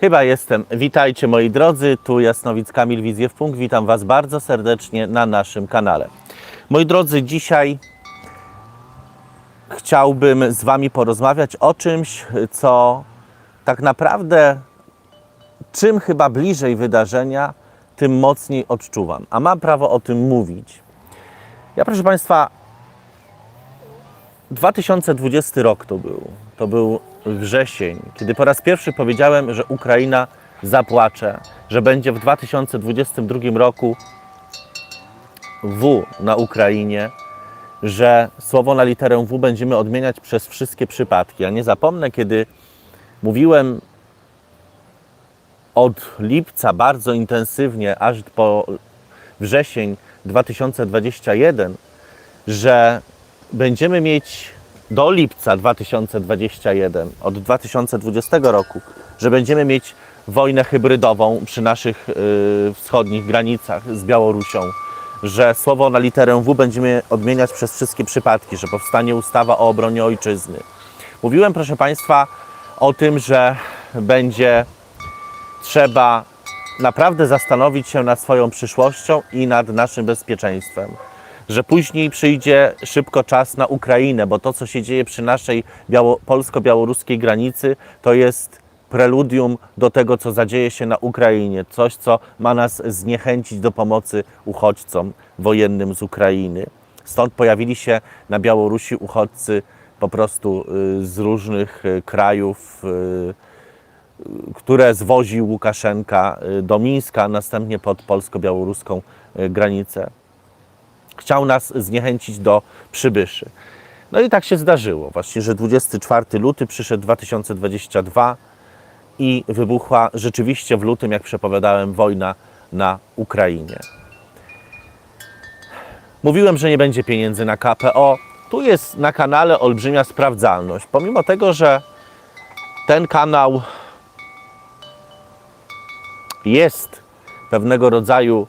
Chyba jestem. Witajcie moi drodzy, tu Jasnowic Kamil Wizję w Punkt. Witam Was bardzo serdecznie na naszym kanale. Moi drodzy, dzisiaj chciałbym z Wami porozmawiać o czymś, co tak naprawdę czym chyba bliżej wydarzenia, tym mocniej odczuwam. A mam prawo o tym mówić. Ja, proszę Państwa, 2020 rok to był. To był wrzesień, kiedy po raz pierwszy powiedziałem, że Ukraina zapłacze, że będzie w 2022 roku W na Ukrainie, że słowo na literę W będziemy odmieniać przez wszystkie przypadki. Ja nie zapomnę, kiedy mówiłem od lipca bardzo intensywnie, aż po wrzesień 2021, że będziemy mieć do lipca 2021, od 2020 roku, że będziemy mieć wojnę hybrydową przy naszych y, wschodnich granicach z Białorusią, że słowo na literę W będziemy odmieniać przez wszystkie przypadki, że powstanie ustawa o obronie ojczyzny. Mówiłem, proszę Państwa, o tym, że będzie trzeba naprawdę zastanowić się nad swoją przyszłością i nad naszym bezpieczeństwem. Że później przyjdzie szybko czas na Ukrainę, bo to, co się dzieje przy naszej biało- polsko-białoruskiej granicy, to jest preludium do tego, co zadzieje się na Ukrainie. Coś, co ma nas zniechęcić do pomocy uchodźcom wojennym z Ukrainy. Stąd pojawili się na Białorusi uchodźcy po prostu y, z różnych y, krajów, y, które zwoził Łukaszenka do Mińska, a następnie pod polsko-białoruską granicę. Chciał nas zniechęcić do przybyszy. No i tak się zdarzyło właśnie, że 24 luty przyszedł 2022 i wybuchła rzeczywiście w lutym, jak przepowiadałem, wojna na Ukrainie. Mówiłem, że nie będzie pieniędzy na KPO. Tu jest na kanale olbrzymia sprawdzalność. Pomimo tego, że ten kanał jest pewnego rodzaju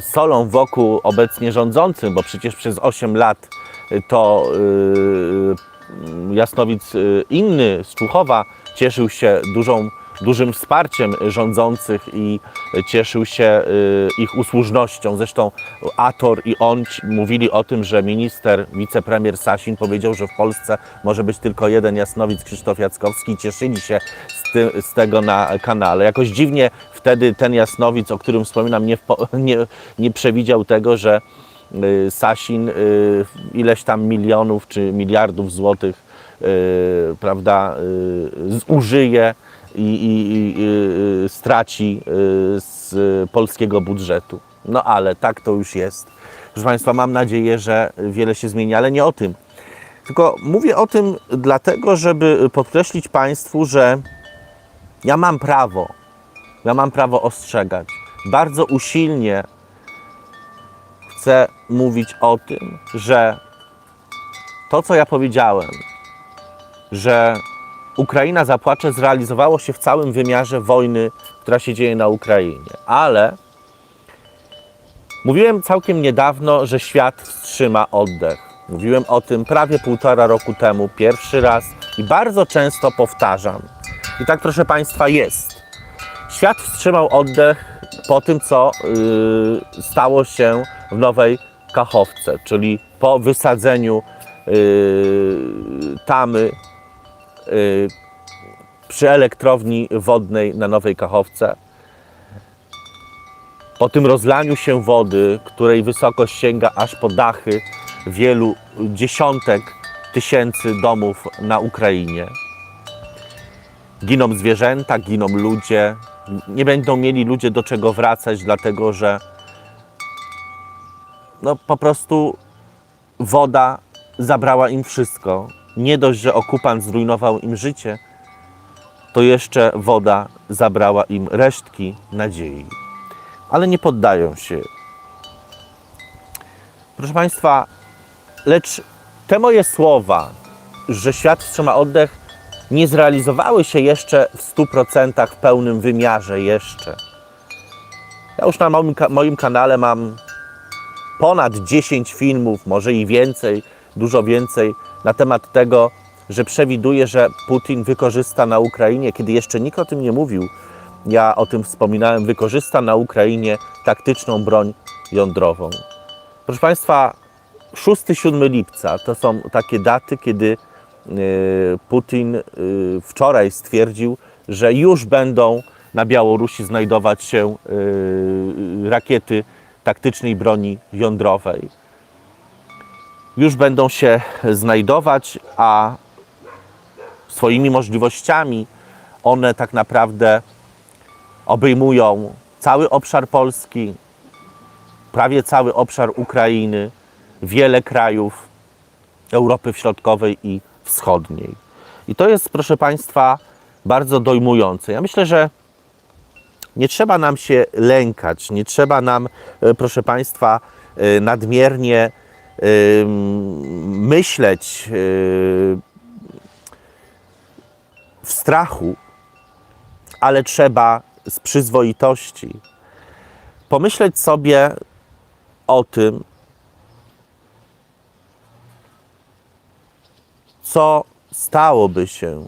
solą wokół obecnie rządzącym, bo przecież przez 8 lat y, to yy, Jasnowic yy, inny z Czuchowa cieszył się dużą, dużym wsparciem rządzących i cieszył się yy, ich usłużnością. Zresztą Ator i on mówili o tym, że minister, wicepremier Sasin powiedział, że w Polsce może być tylko jeden Jasnowic, Krzysztof Jackowski i cieszyli się z, ty, z tego na kanale. Jakoś dziwnie wtedy ten Jasnowic, o którym wspominam, nie, nie, nie przewidział tego, że y, Sasin y, ileś tam milionów czy miliardów złotych y, prawda, y, zużyje i, i, i y, straci y, z polskiego budżetu. No ale tak to już jest. Proszę Państwa, mam nadzieję, że wiele się zmieni, ale nie o tym. Tylko mówię o tym dlatego, żeby podkreślić Państwu, że ja mam prawo, ja mam prawo ostrzegać. Bardzo usilnie chcę mówić o tym, że to, co ja powiedziałem, że Ukraina zapłacze, zrealizowało się w całym wymiarze wojny, która się dzieje na Ukrainie. Ale mówiłem całkiem niedawno, że świat wstrzyma oddech. Mówiłem o tym prawie półtora roku temu, pierwszy raz i bardzo często powtarzam. I tak, proszę Państwa, jest. Świat wstrzymał oddech po tym, co yy, stało się w Nowej Kachowce, czyli po wysadzeniu yy, tamy przy elektrowni wodnej na Nowej Kachowce. Po tym rozlaniu się wody, której wysokość sięga aż po dachy wielu dziesiątek tysięcy domów na Ukrainie. Giną zwierzęta, giną ludzie. Nie będą mieli ludzie do czego wracać, dlatego że no po prostu woda zabrała im wszystko. Nie dość, że okupant zrujnował im życie, to jeszcze woda zabrała im resztki nadziei. Ale nie poddają się. Proszę Państwa, lecz te moje słowa, że świat wstrzyma oddech, nie zrealizowały się jeszcze w 100% w pełnym wymiarze jeszcze. Ja już na moim, moim kanale mam ponad 10 filmów, może i więcej, dużo więcej na temat tego, że przewiduje, że Putin wykorzysta na Ukrainie, kiedy jeszcze nikt o tym nie mówił, ja o tym wspominałem, wykorzysta na Ukrainie taktyczną broń jądrową. Proszę Państwa, 6-7 lipca to są takie daty, kiedy y, Putin y, wczoraj stwierdził, że już będą na Białorusi znajdować się y, rakiety taktycznej broni jądrowej. Już będą się znajdować, a swoimi możliwościami one tak naprawdę obejmują cały obszar Polski, prawie cały obszar Ukrainy, wiele krajów Europy Środkowej i Wschodniej. I to jest, proszę Państwa, bardzo dojmujące. Ja myślę, że nie trzeba nam się lękać, nie trzeba nam, e, proszę Państwa, e, nadmiernie myśleć e, w strachu, ale trzeba z przyzwoitości pomyśleć sobie o tym, co stałoby się,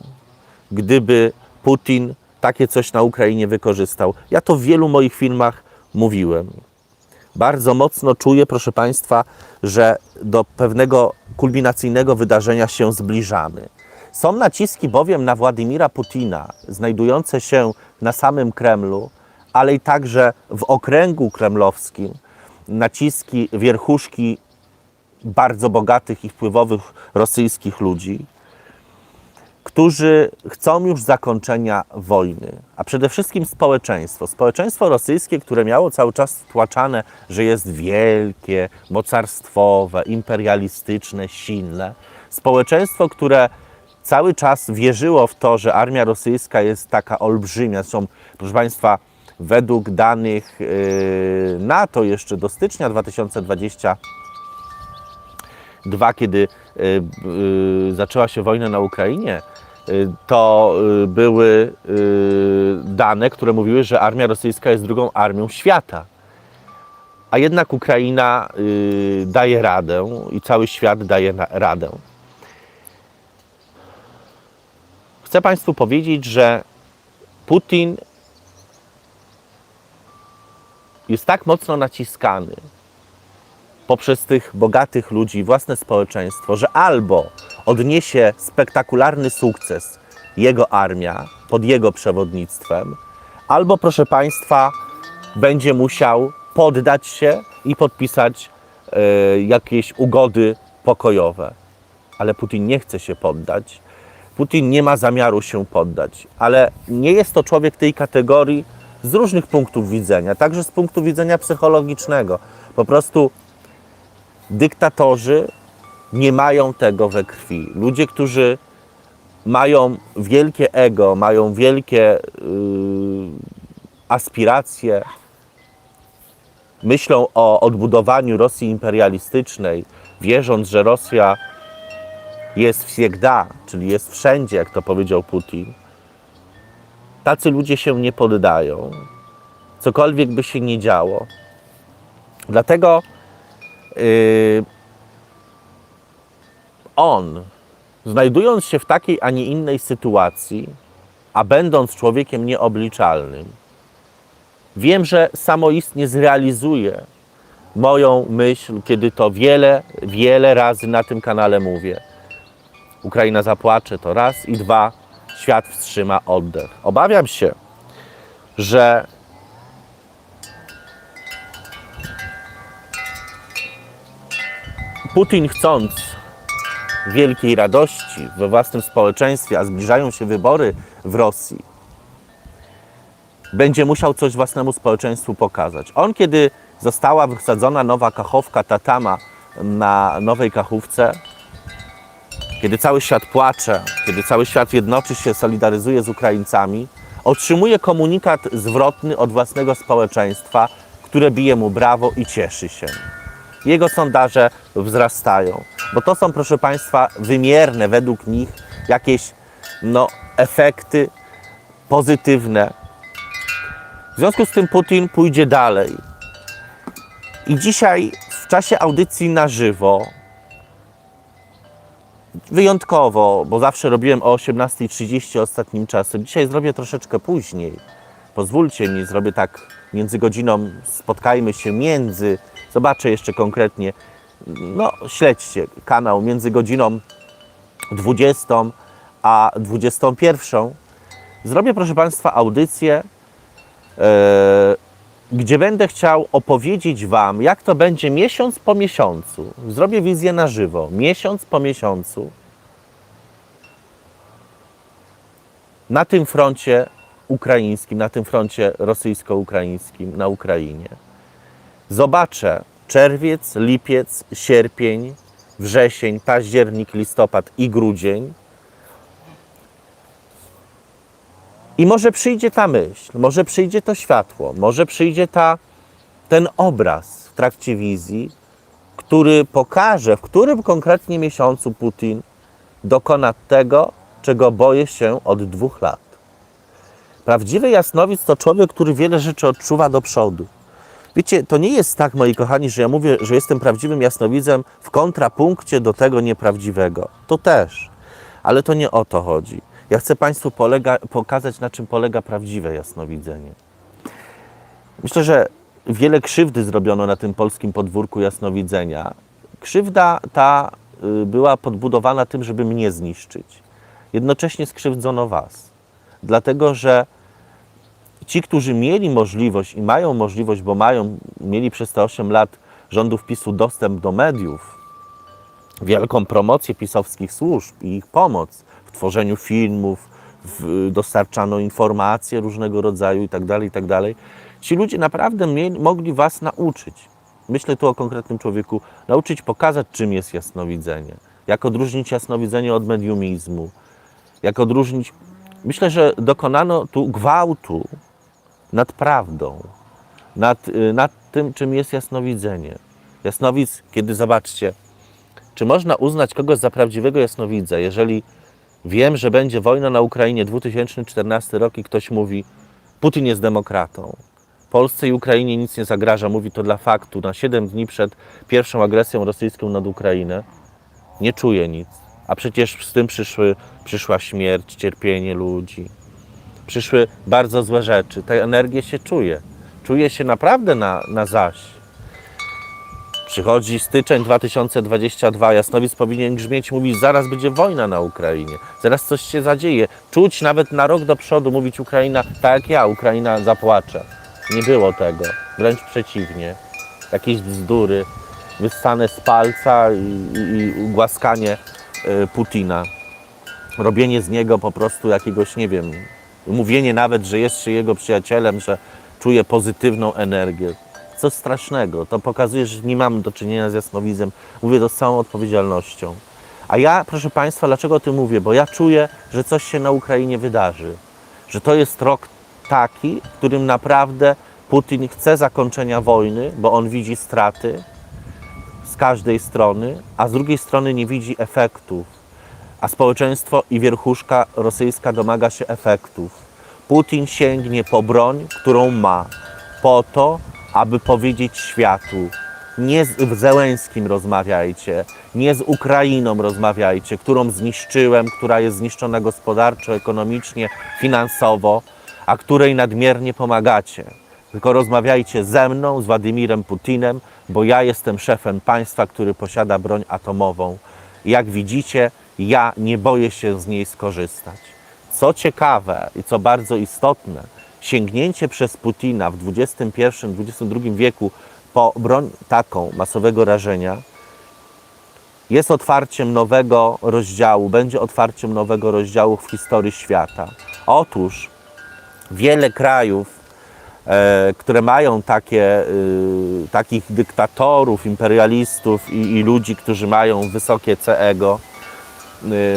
gdyby Putin takie coś na Ukrainie wykorzystał. Ja to w wielu moich filmach mówiłem. Bardzo mocno czuję, proszę Państwa, że do pewnego kulminacyjnego wydarzenia się zbliżamy. Są naciski bowiem na Władimira Putina, znajdujące się na samym Kremlu, ale i także w okręgu kremlowskim, naciski wierchuszki bardzo bogatych i wpływowych rosyjskich ludzi, którzy chcą już zakończenia wojny, a przede wszystkim społeczeństwo. Społeczeństwo rosyjskie, które miało cały czas wtłaczane, że jest wielkie, mocarstwowe, imperialistyczne, silne. Społeczeństwo, które cały czas wierzyło w to, że armia rosyjska jest taka olbrzymia. Zresztą, proszę Państwa, według danych yy, NATO jeszcze do stycznia 2020 dwa, kiedy y, y, zaczęła się wojna na Ukrainie, to y, były y, dane, które mówiły, że armia rosyjska jest drugą armią świata. A jednak Ukraina y, daje radę i cały świat daje radę. Chcę Państwu powiedzieć, że Putin jest tak mocno naciskany, poprzez tych bogatych ludzi, własne społeczeństwo, że albo odniesie spektakularny sukces jego armia pod jego przewodnictwem, albo, proszę Państwa, będzie musiał poddać się i podpisać e, jakieś ugody pokojowe. Ale Putin nie chce się poddać. Putin nie ma zamiaru się poddać, ale nie jest to człowiek tej kategorii z różnych punktów widzenia, także z punktu widzenia psychologicznego. Po prostu dyktatorzy nie mają tego we krwi. Ludzie, którzy mają wielkie ego, mają wielkie yy, aspiracje, myślą o odbudowaniu Rosji imperialistycznej, wierząc, że Rosja jest wsiegda, czyli jest wszędzie, jak to powiedział Putin. Tacy ludzie się nie poddają, cokolwiek by się nie działo. Dlatego on, znajdując się w takiej, a nie innej sytuacji, a będąc człowiekiem nieobliczalnym, wiem, że samoistnie zrealizuje moją myśl, kiedy to wiele, wiele razy na tym kanale mówię. Ukraina zapłacze to raz i dwa, świat wstrzyma oddech. Obawiam się, że Putin chcąc wielkiej radości we własnym społeczeństwie, a zbliżają się wybory w Rosji, będzie musiał coś własnemu społeczeństwu pokazać. On, kiedy została wysadzona nowa kachowka Tatama na nowej kachówce, kiedy cały świat płacze, kiedy cały świat jednoczy się, solidaryzuje z Ukraińcami, otrzymuje komunikat zwrotny od własnego społeczeństwa, które bije mu brawo i cieszy się jego sondaże wzrastają. Bo to są, proszę Państwa, wymierne według nich jakieś no, efekty pozytywne. W związku z tym Putin pójdzie dalej. I dzisiaj w czasie audycji na żywo wyjątkowo, bo zawsze robiłem o 18.30 ostatnim czasem. Dzisiaj zrobię troszeczkę później. Pozwólcie mi, zrobię tak między godziną, spotkajmy się między, zobaczę jeszcze konkretnie, no śledźcie kanał między godziną 20 a 21. Zrobię, proszę Państwa, audycję, e, gdzie będę chciał opowiedzieć Wam, jak to będzie miesiąc po miesiącu. Zrobię wizję na żywo, miesiąc po miesiącu. Na tym froncie ukraińskim, na tym froncie rosyjsko-ukraińskim, na Ukrainie. Zobaczę czerwiec, lipiec, sierpień, wrzesień, październik, listopad i grudzień. I może przyjdzie ta myśl, może przyjdzie to światło, może przyjdzie ta, ten obraz w trakcie wizji, który pokaże, w którym konkretnie miesiącu Putin dokona tego, czego boję się od dwóch lat. Prawdziwy jasnowic to człowiek, który wiele rzeczy odczuwa do przodu. Wiecie, to nie jest tak, moi kochani, że ja mówię, że jestem prawdziwym jasnowidzem w kontrapunkcie do tego nieprawdziwego. To też, ale to nie o to chodzi. Ja chcę Państwu polega, pokazać, na czym polega prawdziwe jasnowidzenie. Myślę, że wiele krzywdy zrobiono na tym polskim podwórku jasnowidzenia. Krzywda ta y, była podbudowana tym, żeby mnie zniszczyć. Jednocześnie skrzywdzono Was. Dlatego, że ci, którzy mieli możliwość i mają możliwość, bo mają, mieli przez te 8 lat rządów PiSu dostęp do mediów, wielką promocję pisowskich służb i ich pomoc w tworzeniu filmów, w, dostarczano informacje różnego rodzaju itd., itd. Ci ludzie naprawdę mieli, mogli Was nauczyć. Myślę tu o konkretnym człowieku, nauczyć pokazać, czym jest jasnowidzenie, jak odróżnić jasnowidzenie od mediumizmu, jak odróżnić. Myślę, że dokonano tu gwałtu prawdą, nad, y, nad tym, czym jest jasnowidzenie. Jasnowidz, kiedy zobaczcie, czy można uznać kogoś za prawdziwego jasnowidza, jeżeli wiem, że będzie wojna na Ukrainie 2014 rok i ktoś mówi, Putin jest demokratą. Polsce i Ukrainie nic nie zagraża, mówi to dla faktu, na 7 dni przed pierwszą agresją rosyjską nad Ukrainę. Nie czuje nic. A przecież z tym przyszły, przyszła śmierć, cierpienie ludzi. Przyszły bardzo złe rzeczy. Tę energię się czuje. Czuje się naprawdę na, na zaś. Przychodzi styczeń 2022, Jasnowic powinien grzmieć, mówić, zaraz będzie wojna na Ukrainie, zaraz coś się zadzieje. Czuć nawet na rok do przodu, mówić Ukraina, tak jak ja, Ukraina zapłacze. Nie było tego, wręcz przeciwnie. Jakieś bzdury, wyssane z palca i, i, i głaskanie y, Putina. Robienie z niego po prostu jakiegoś, nie wiem, mówienie nawet, że jest się jego przyjacielem, że czuje pozytywną energię. Co strasznego. To pokazuje, że nie mamy do czynienia z jasnowidzem. Mówię to z całą odpowiedzialnością. A ja, proszę Państwa, dlaczego o tym mówię? Bo ja czuję, że coś się na Ukrainie wydarzy. Że to jest rok taki, w którym naprawdę Putin chce zakończenia wojny, bo on widzi straty z każdej strony, a z drugiej strony nie widzi efektów. A społeczeństwo i wierchuszka rosyjska domaga się efektów. Putin sięgnie po broń, którą ma, po to, aby powiedzieć światu: nie z Zełęskim rozmawiajcie, nie z Ukrainą rozmawiajcie, którą zniszczyłem, która jest zniszczona gospodarczo, ekonomicznie, finansowo, a której nadmiernie pomagacie. Tylko rozmawiajcie ze mną, z Władimirem Putinem, bo ja jestem szefem państwa, który posiada broń atomową. Jak widzicie, ja nie boję się z niej skorzystać. Co ciekawe i co bardzo istotne, sięgnięcie przez Putina w XXI-XXI wieku po broń taką masowego rażenia jest otwarciem nowego rozdziału, będzie otwarciem nowego rozdziału w historii świata. Otóż wiele krajów, e, które mają takie, y, takich dyktatorów, imperialistów i, i ludzi, którzy mają wysokie C-ego,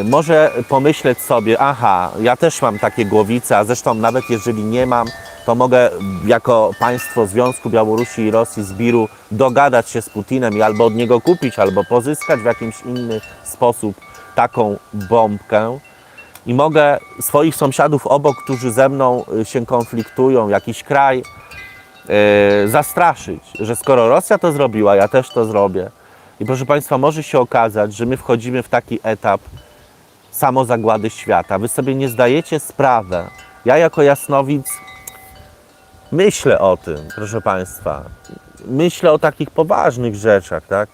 może pomyśleć sobie, aha, ja też mam takie głowice, a zresztą nawet jeżeli nie mam, to mogę jako państwo Związku Białorusi i Rosji z Biru dogadać się z Putinem i albo od niego kupić, albo pozyskać w jakiś inny sposób taką bombkę. I mogę swoich sąsiadów obok, którzy ze mną y, się konfliktują, jakiś kraj, yy, zastraszyć, że skoro Rosja to zrobiła, ja też to zrobię. I proszę Państwa, może się okazać, że my wchodzimy w taki etap samozagłady świata. Wy sobie nie zdajecie sprawy. Ja jako jasnowic myślę o tym, proszę Państwa. Myślę o takich poważnych rzeczach, tak?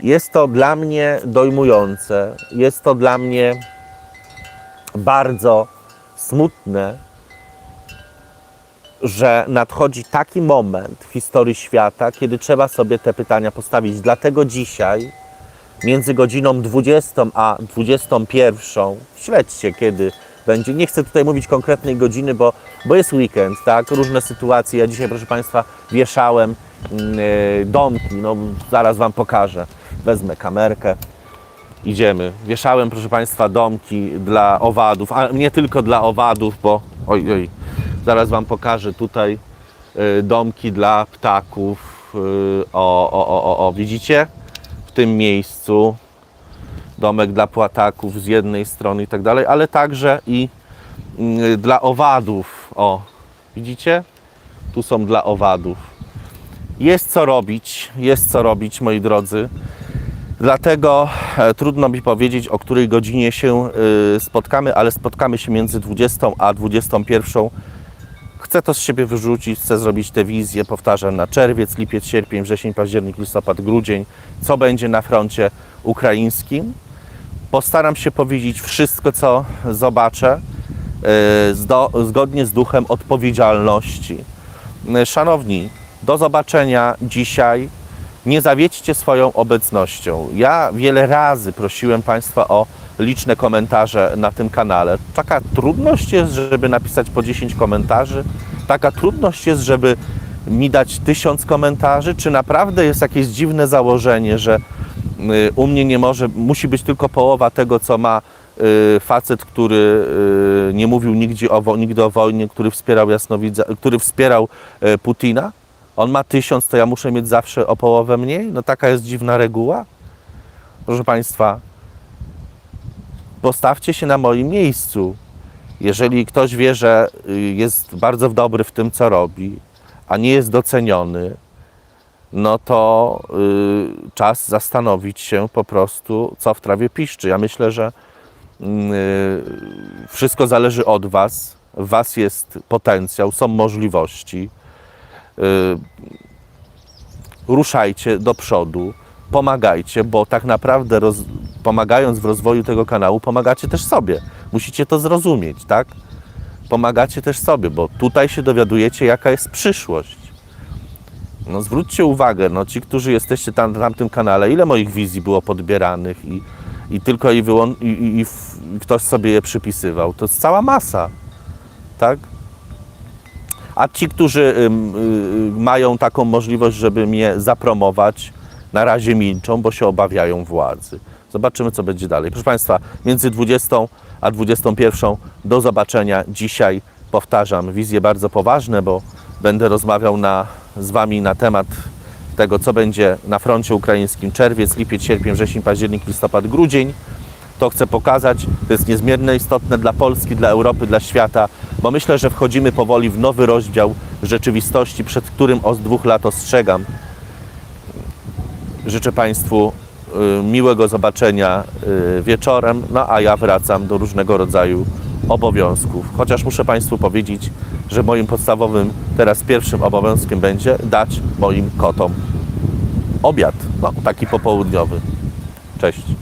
Jest to dla mnie dojmujące, jest to dla mnie bardzo smutne, że nadchodzi taki moment w historii świata, kiedy trzeba sobie te pytania postawić. Dlatego dzisiaj między godziną 20 a 21, śledźcie kiedy będzie, nie chcę tutaj mówić konkretnej godziny, bo, bo jest weekend, tak, różne sytuacje. Ja dzisiaj, proszę Państwa, wieszałem yy, domki, no zaraz Wam pokażę. Wezmę kamerkę, idziemy. Wieszałem, proszę Państwa, domki dla owadów, a nie tylko dla owadów, bo oj, oj, zaraz Wam pokażę tutaj y, domki dla ptaków. y, O, o, o, o, o, widzicie? W tym miejscu domek dla płataków z jednej strony i tak dalej, ale także i y, dla owadów. O, widzicie? Tu są dla owadów. Jest co robić, jest co robić, moi drodzy. Dlatego e, trudno mi powiedzieć, o której godzinie się y, spotkamy, ale spotkamy się między 20 a 21. Chcę to z siebie wyrzucić, chcę zrobić tę wizję, powtarzam, na czerwiec, lipiec, sierpień, wrzesień, październik, listopad, grudzień, co będzie na froncie ukraińskim. Postaram się powiedzieć wszystko, co zobaczę, zdo, zgodnie z duchem odpowiedzialności. Szanowni, do zobaczenia dzisiaj nie zawiedźcie swoją obecnością. Ja wiele razy prosiłem Państwa o liczne komentarze na tym kanale. Taka trudność jest, żeby napisać po 10 komentarzy. Taka trudność jest, żeby mi dać tysiąc komentarzy. Czy naprawdę jest jakieś dziwne założenie, że y, u mnie nie może, musi być tylko połowa tego, co ma y, facet, który y, nie mówił nigdzie o, nigdy o wojnie, który wspierał który wspierał Putina? On ma tysiąc, to ja muszę mieć zawsze o połowę mniej? No taka jest dziwna reguła. Proszę Państwa, postawcie się na moim miejscu. Jeżeli ktoś wie, że y, jest bardzo dobry w tym, co robi, a nie jest doceniony, no to y, czas zastanowić się po prostu, co w trawie piszczy. Ja myślę, że y, wszystko zależy od Was. W Was jest potencjał, są możliwości. Y, ruszajcie do przodu, pomagajcie, bo tak naprawdę roz, pomagając w rozwoju tego kanału, pomagacie też sobie. Musicie to zrozumieć, tak? Pomagacie też sobie, bo tutaj się dowiadujecie, jaka jest przyszłość. No zwróćcie uwagę, no ci, którzy jesteście tam na tamtym kanale, ile moich wizji było podbieranych i, i tylko i, wyłą- i, i, i ktoś sobie je przypisywał. To jest cała masa, tak? A ci, którzy y, mają taką możliwość, żeby mnie zapromować, na razie milczą, bo się obawiają władzy. Zobaczymy, co będzie dalej. Proszę Państwa, między 20 a 21 do zobaczenia dzisiaj. Powtarzam, wizje bardzo poważne, bo będę rozmawiał na, z Wami na temat tego, co będzie na froncie ukraińskim czerwiec, lipiec, sierpień, wrzesień, październik, listopad, grudzień. To chcę pokazać. To jest niezmiernie istotne dla Polski, dla Europy, dla świata, bo myślę, że wchodzimy powoli w nowy rozdział rzeczywistości, przed którym od dwóch lat ostrzegam. Życzę Państwu y, miłego zobaczenia y, wieczorem, no a ja wracam do różnego rodzaju obowiązków. Chociaż muszę Państwu powiedzieć, że moim podstawowym, teraz pierwszym obowiązkiem będzie dać moim kotom obiad, no taki popołudniowy. Cześć.